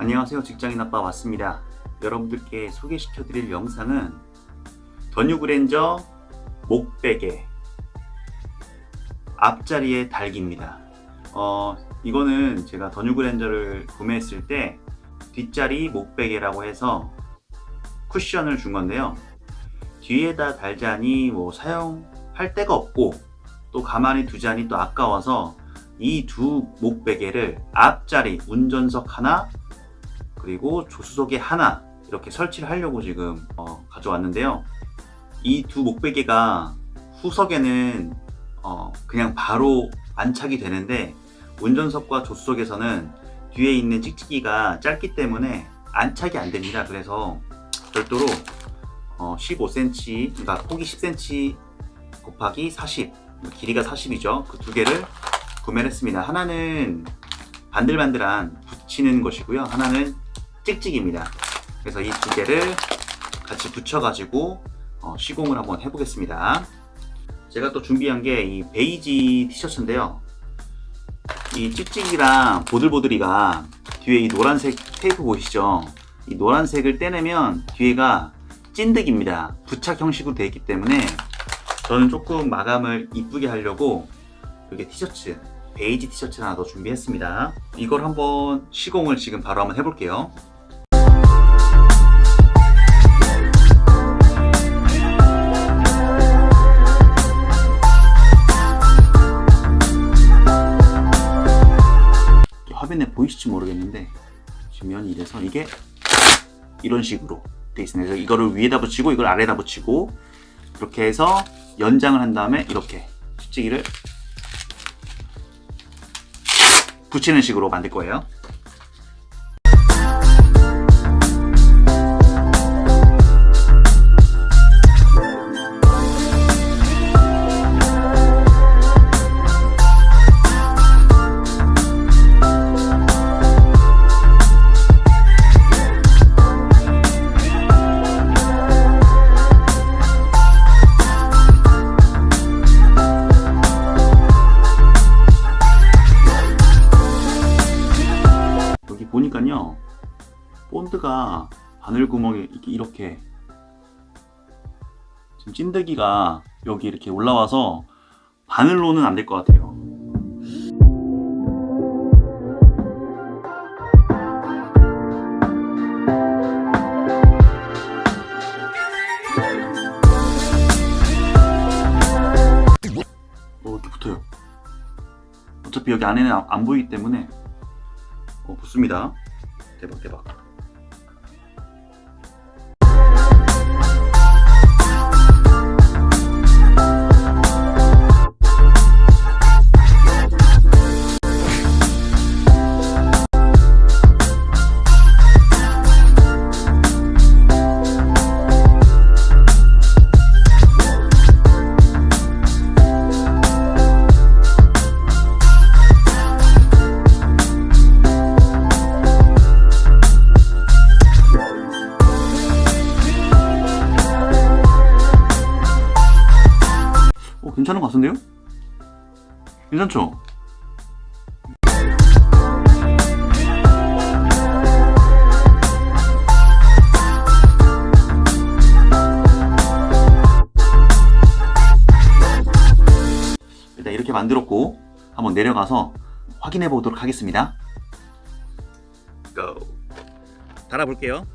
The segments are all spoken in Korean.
안녕하세요. 직장인 아빠 왔습니다. 여러분들께 소개시켜 드릴 영상은 더뉴그랜저 목베개 앞자리에 달기입니다. 어, 이거는 제가 더뉴그랜저를 구매했을 때 뒷자리 목베개라고 해서 쿠션을 준 건데요. 뒤에다 달자니 뭐 사용할 데가 없고 또 가만히 두자니 또 아까워서 이 두 목베개를 앞자리 운전석 하나 그리고 조수석에 하나 이렇게 설치를 하려고 지금 어, 가져왔는데요. 이 두 목베개가 후석에는 어, 그냥 바로 안착이 되는데 운전석과 조수석에서는 뒤에 있는 찍찍이가 짧기 때문에 안착이 안 됩니다. 그래서 별도로 어, 15cm, 그러니까 폭이 10cm 곱하기 40, 길이가 40이죠. 그 두 개를 구매를 했습니다. 하나는 반들반들한 붙이는 것이고요. 하나는 찍찍입니다. 그래서 이 두 개를 같이 붙여가지고 어, 시공을 한번 해보겠습니다. 제가 또 준비한 게 이 베이지 티셔츠인데요. 이 찍찍이랑 보들보들이가 뒤에 이 노란색 테이프 보이시죠? 이 노란색을 떼내면 뒤에가 찐득입니다. 부착 형식으로 되어 있기 때문에 저는 조금 마감을 이쁘게 하려고 이게 티셔츠 베이지 티셔츠 하나 더 준비했습니다. 이걸 한번 시공을 지금 바로 한번 해볼게요. 보이실지 모르겠는데 지금 면이 이래서 이게 이런 식으로 돼 있습니다. 그래서 이거를 위에다 붙이고 이걸 아래다 붙이고 이렇게 해서 연장을 한 다음에 이렇게 수치기를 붙이는 식으로 만들 거예요. 본드가 바늘 구멍이 이렇게, 지금 찐득이가 여기 이렇게 올라와서 바늘로는 안 될 것 같아요. 어, 이렇게 붙어요. 어차피 여기 안에는 안, 안 보이기 때문에 어, 붙습니다. 대박 대박. 괜찮은 것 같은데요? 괜찮죠? 일단 이렇게 만들었고 한번 내려가서 확인해 보도록 하겠습니다. Go. 달아볼게요.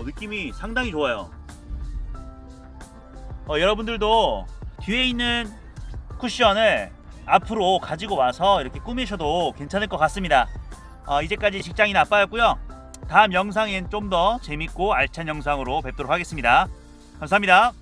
어, 느낌이 상당히 좋아요. 어, 여러분들도 뒤에 있는 쿠션을 앞으로 가지고 와서 이렇게 꾸미셔도 괜찮을 것 같습니다. 어, 이제까지 직장인 아빠였고요. 다음 영상엔 좀 더 재밌고 알찬 영상으로 뵙도록 하겠습니다. 감사합니다.